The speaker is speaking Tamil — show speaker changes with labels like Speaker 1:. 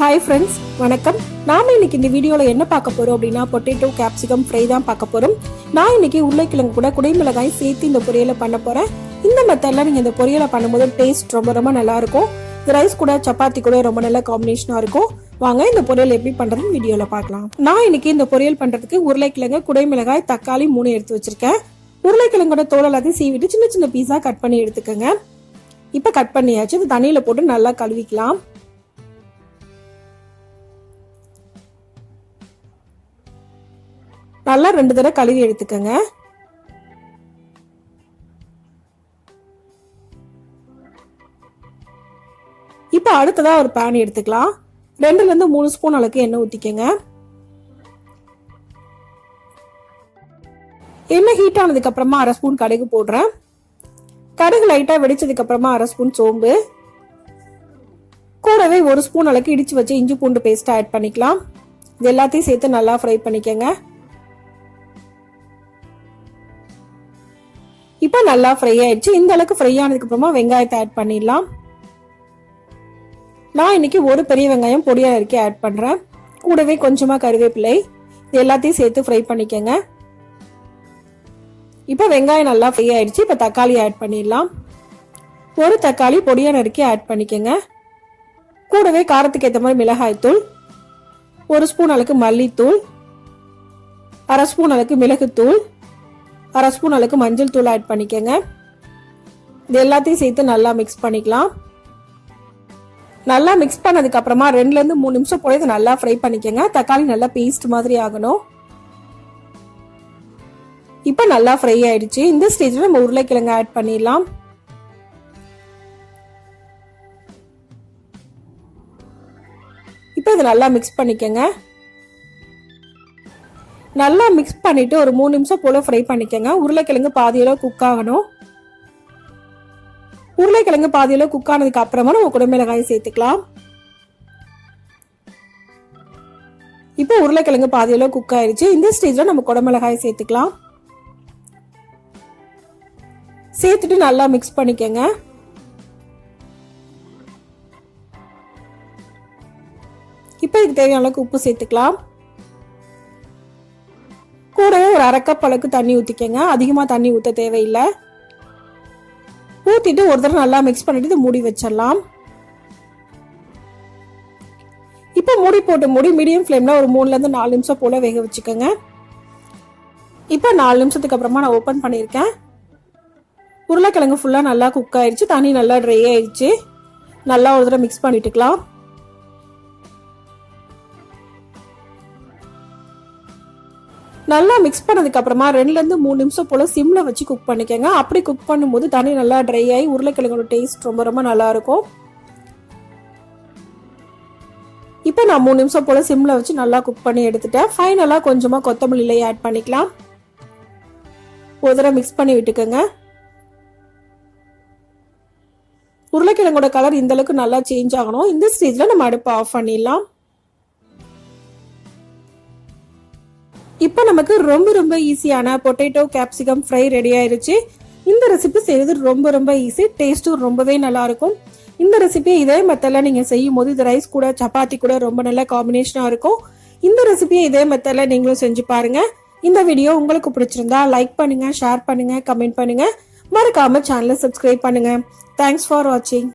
Speaker 1: ஹாய் ஃப்ரெண்ட்ஸ் வணக்கம். நாம இன்னைக்கு இந்த வீடியோவில் என்ன பார்க்க போறோம் அப்படின்னா பொட்டேட்டோ கேப்சிகம் ஃப்ரை தான் பார்க்க போறோம். நான் இன்னைக்கு உருளைக்கிழங்கு கூட குடைமிளகாய் சேர்த்து இந்த பொரியலை பண்ண போறேன். இந்த மெத்தட்ல நீங்க இந்த பொரியலை பண்ணும்போது டேஸ்ட் ரொம்ப ரொம்ப நல்லா இருக்கும். இந்த ரைஸ் கூட சப்பாத்தி கூட ரொம்ப நல்ல காம்பினேஷனா இருக்கும். வாங்க இந்த பொரியல் எப்படி பண்றதுன்னு வீடியோல பார்க்கலாம். நான் இன்னைக்கு இந்த பொரியல் பண்றதுக்கு உருளைக்கிழங்கு குடைமிளகாய் தக்காளி மூணு எடுத்து வச்சிருக்கேன். உருளைக்கிழங்கோட தோல் எல்லாத்தையும் சீவிட்டு சின்ன சின்ன பீஸா கட் பண்ணி எடுத்துக்கோங்க. இப்போ கட் பண்ணியாச்சு. இது தண்ணியில போட்டு நல்லா கழுவிக்கலாம். நல்லா ரெண்டு தடவை கழுவி எடுத்துக்கோங்க. இப்போ அடுத்ததாக ஒரு பேன் எடுத்துக்கலாம். ரெண்டுலேருந்து மூணு ஸ்பூன் அளவுக்கு எண்ணெய் ஊற்றிக்கோங்க எண்ணெய் ஹீட் ஆனதுக்கப்புறமா அரை ஸ்பூன் கடுகு போடுறேன். கடுகு லைட்டாக வெடிச்சதுக்கப்புறமா அரை ஸ்பூன் சோம்பு. கூடவே ஒரு ஸ்பூன் அளவுக்கு இடிச்சு வச்சு இஞ்சி பூண்டு பேஸ்ட் ஆட் பண்ணிக்கலாம். இது எல்லாத்தையும் சேர்த்து நல்லா ஃப்ரை பண்ணிக்கோங்க. இப்போ நல்லா ஃப்ரை ஆயிடுச்சு. இந்த அளவுக்கு ஃப்ரை ஆனதுக்கு அப்புறமா வெங்காயத்தை ஆட் பண்ணிடலாம். நான் இன்னைக்கு ஒரு பெரிய வெங்காயம் பொடியா நறுக்கி ஆட் பண்றேன். கூடவே கொஞ்சமா கருவேப்பிலை. இது எல்லாத்தையும் சேர்த்து ஃப்ரை பண்ணிக்கங்க. இப்போ வெங்காயம் நல்லா ஃப்ரை ஆயிடுச்சு. இப்போ தக்காளி ஆட் பண்ணிடலாம். ஒரு தக்காளி பொடியா நறுக்கி ஆட் பண்ணிக்கங்க. கூடவே காரத்துக்கு ஏற்ற மாதிரி மிளகாய் தூள் ஒரு ஸ்பூன் அளவுக்கு மல்லித்தூள். அரை ஸ்பூன் அளவுக்கு மிளகுத்தூள். அரை ஸ்பூன் அளவுக்கு மஞ்சள் தூள் ஆட் பண்ணிக்கோங்க. இது எல்லாத்தையும் சேர்த்து நல்லா மிக்ஸ் பண்ணிக்கலாம். நல்லா மிக்ஸ் பண்ணதுக்கப்புறமா ரெண்டுலேருந்து மூணு நிமிஷம் போல இதை நல்லா ஃப்ரை பண்ணிக்கோங்க. தக்காளி நல்லா பேஸ்ட் மாதிரி ஆகணும். இப்போ நல்லா ஃப்ரை ஆயிடுச்சு. இந்த ஸ்டேஜில் நம்ம உருளைக்கிழங்கு ஆட் பண்ணிடலாம். இப்போ இதை நல்லா மிக்ஸ் பண்ணிக்கோங்க. நல்லா மிக்ஸ் பண்ணிட்டு ஒரு மூணு நிமிஷம் போல ஃப்ரை பண்ணிக்கோங்க. உருளைக்கிழங்கு பாதியளவு குக் ஆகணும். உருளைக்கிழங்கு பாதியளவு குக் ஆனதுக்கு அப்புறமா நம்ம குடமிளகாயை சேர்த்துக்கலாம். இப்போ உருளைக்கிழங்கு பாதியளவு குக் ஆயிடுச்சு இந்த ஸ்டேஜ்ல நம்ம குடமிளகாயை சேர்த்துக்கலாம். சேர்த்துட்டு நல்லா மிக்ஸ் பண்ணிக்கோங்க. இப்போ இதுக்கு தேவையான அளவுக்கு உப்பு சேர்த்துக்கலாம். ஒரு அரை அளவுக்கு தண்ணி ஊற்றிக்கங்க அதிகமாக தண்ணி ஊற்ற தேவையில்லை. ஊற்றிட்டு ஒரு தடவை நல்லா மிக்ஸ் பண்ணிட்டு இதை மூடி வச்சிடலாம். இப்போ மூடி போட்டு மூடி மீடியம் ஃப்ளேமில் ஒரு மூணுலேருந்து நாலு நிமிஷம் போல் வேக வச்சுக்கோங்க. இப்போ நாலு நிமிஷத்துக்கு அப்புறமா நான் ஓப்பன் பண்ணியிருக்கேன். உருளைக்கிழங்கு ஃபுல்லாக நல்லா குக் ஆயிடுச்சு தண்ணி நல்லா ட்ரை ஆயிடுச்சு நல்லா ஒரு தடவை மிக்ஸ் பண்ணிட்டுக்கலாம். நல்லா மிக்ஸ் பண்ணதுக்கு அப்புறமா மூணு நிமிஷம் போல் சிம்மில் வச்சு குக் பண்ணிக்கோங்க. அப்படி குக் பண்ணும்போது தண்ணி நல்லா ட்ரை ஆகி உருளைக்கிழங்கோட டேஸ்ட் ரொம்ப ரொம்ப நல்லாயிருக்கும் இப்போ நான் மூணு நிமிஷம் போல் சிம்மில் வச்சு நல்லா குக் பண்ணி எடுத்துட்டேன். ஃபைனலாக கொஞ்சமாக கொத்தமல்லியிலையே ஆட் பண்ணிக்கலாம். ஒரு தடவை மிக்ஸ் பண்ணி விட்டுக்கோங்க. உருளைக்கிழங்கோட கலர் இந்த அளவுக்கு நல்லா சேஞ்ச் ஆகணும். இந்த ஸ்டேஜில் நம்ம அடுப்பை ஆஃப் பண்ணிடலாம். இப்போ நமக்கு ரொம்ப ரொம்ப ஈஸியான பொட்டேட்டோ கேப்சிகம் ஃப்ரை ரெடி ஆயிருச்சு. இந்த ரெசிபி செய்யறது ரொம்ப ரொம்ப ஈஸி டேஸ்ட்டும் ரொம்பவே நல்லா இருக்கும். இந்த ரெசிபி இதே மெத்தடில் நீங்கள் செய்யும் போது இது ரைஸ் கூட சப்பாத்தி கூட ரொம்ப நல்ல காம்பினேஷனாக இருக்கும். இந்த ரெசிபியை இதே மெத்தடில் நீங்களும் செஞ்சு பாருங்க. இந்த வீடியோ உங்களுக்கு பிடிச்சிருந்தா லைக் பண்ணுங்க ஷேர் பண்ணுங்க கமெண்ட் பண்ணுங்க. மறக்காம சேனலை சப்ஸ்கிரைப் பண்ணுங்க. தேங்க்ஸ் ஃபார் வாட்சிங்